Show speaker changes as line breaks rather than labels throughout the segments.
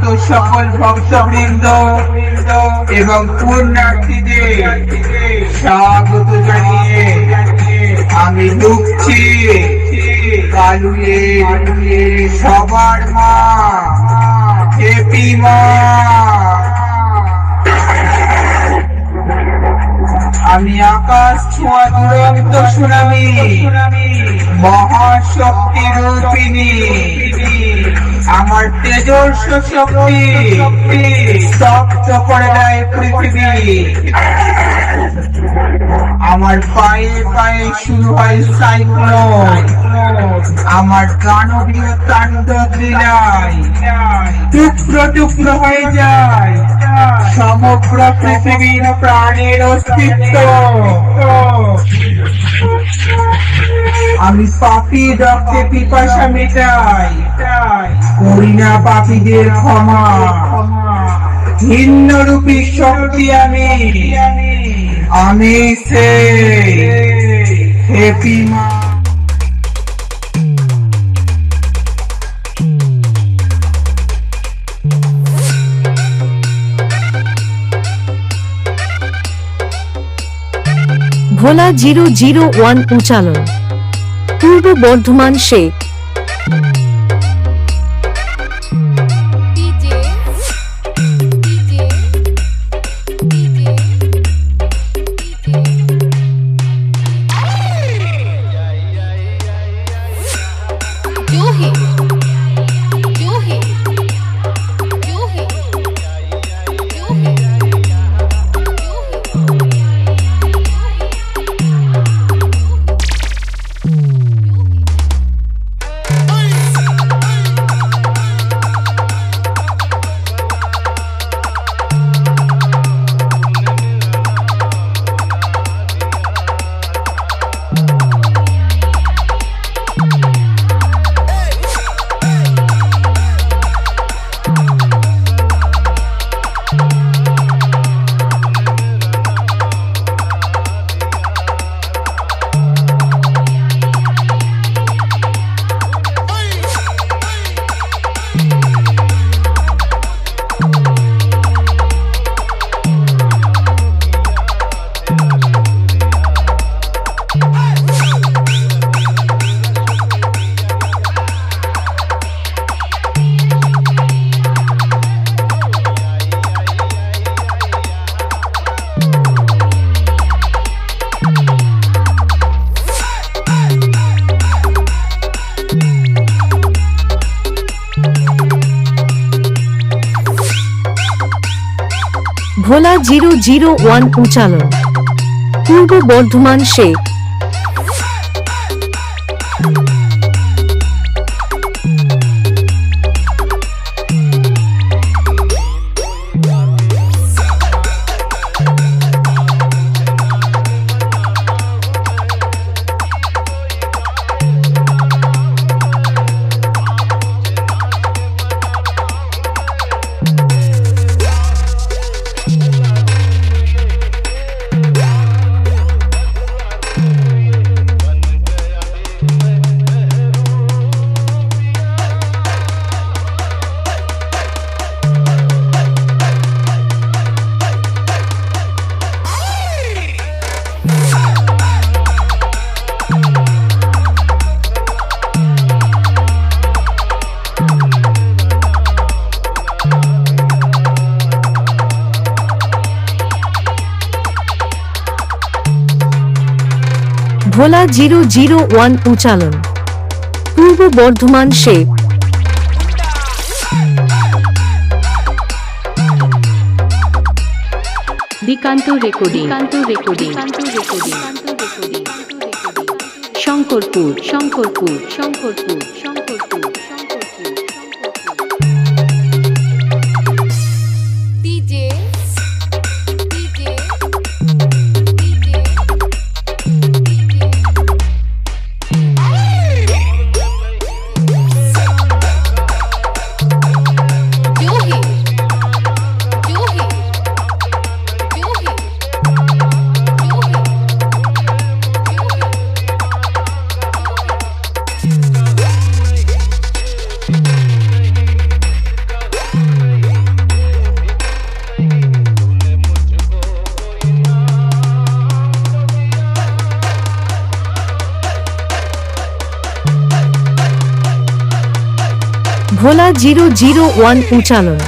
আগত সকল ভক্তবৃন্দ এবং পুণ্যার্থীদের স্বাগত জানিয়ে আমি ঢুকছি কালুয়ে সবার মা। হেপি মা আমি আকাশ ছোঁয়া দুরন্ত সুনামি মহাশক্তি রূপিণী আমার তেজস্ব শক্তি করে দেয় পৃথিবী। আমার পায়ে পায়ে শুরু হয় সাইক্লোন। আমার টুকরো টুকরো হয়ে যায়। সমগ্র পৃথিবীর প্রাণের অস্তিত্ব। আমি পাপি রক্তে পিপাসা মেটাই করি না পাপীদের ক্ষমা। ভিন্ন রূপী শক্তি আমি আমি সে হেপি মা।
Bhola zero zero one Uchalan. Purba Bardhaman Sheikh Bhola zero zero one Uchalan Purba Bardhaman Sheikh Bhola zero zero one Uchalan Purba Bardhaman shape.
দিকান্ত recording. দিকান্ত recording. Shankarpur Shankarpur. Shankarpur. Shankarpur.
Bhola zero zero one Uchalan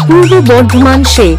Purba Bardhaman Sheikh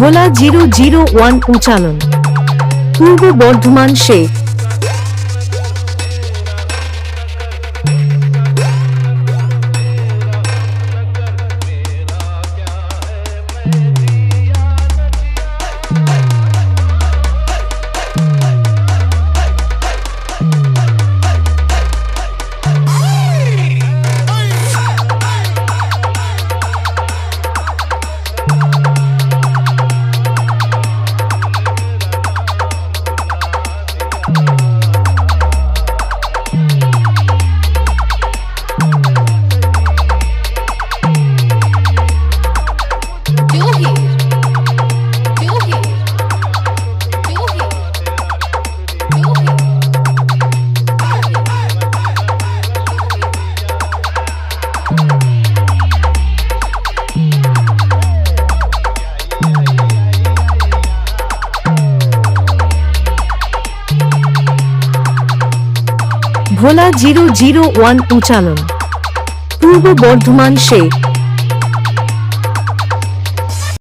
Bhola zero zero one Uchalan Purba Bardhaman Sheikh Bhola zero zero one Uchalan. Purba Bardhaman Sheikh